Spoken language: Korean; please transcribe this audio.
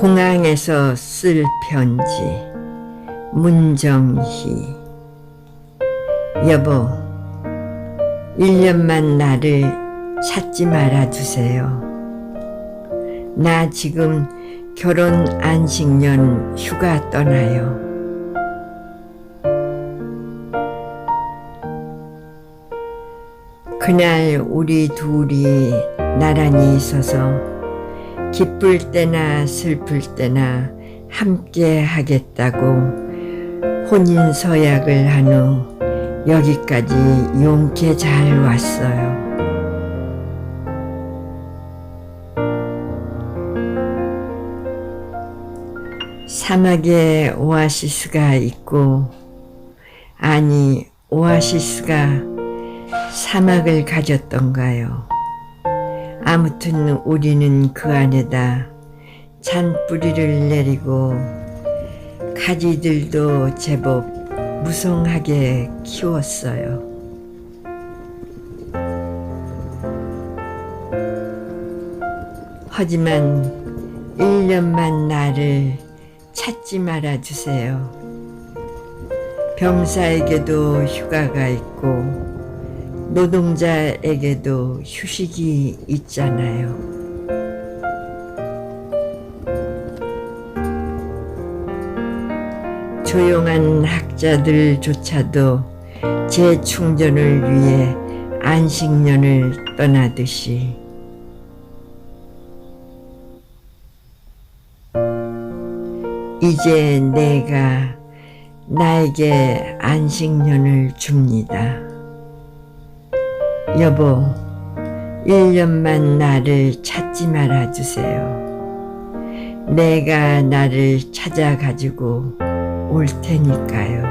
공항에서 쓸 편지 문정희 여보 1년만 나를 찾지 말아 주세요. 나 지금 결혼 안식년 휴가 떠나요. 그날 우리 둘이 나란히 있어서 기쁠 때나 슬플 때나 함께 하겠다고 혼인 서약을 한 후 여기까지 용케 잘 왔어요. 사막에 오아시스가 있고 아니 오아시스가 사막을 가졌던가요. 아무튼 우리는 그 안에다 잔뿌리를 내리고 가지들도 제법 무성하게 키웠어요. 하지만 1년만 나를 찾지 말아 주세요. 병사에게도 휴가가 있고 노동자에게도 휴식이 있잖아요. 조용한 학자들조차도 재충전을 위해 안식년을 떠나듯이 이제 내가 나에게 안식년을 줍니다. 여보, 1년만 나를 찾지 말아 주세요. 내가 나를 찾아가지고 올 테니까요.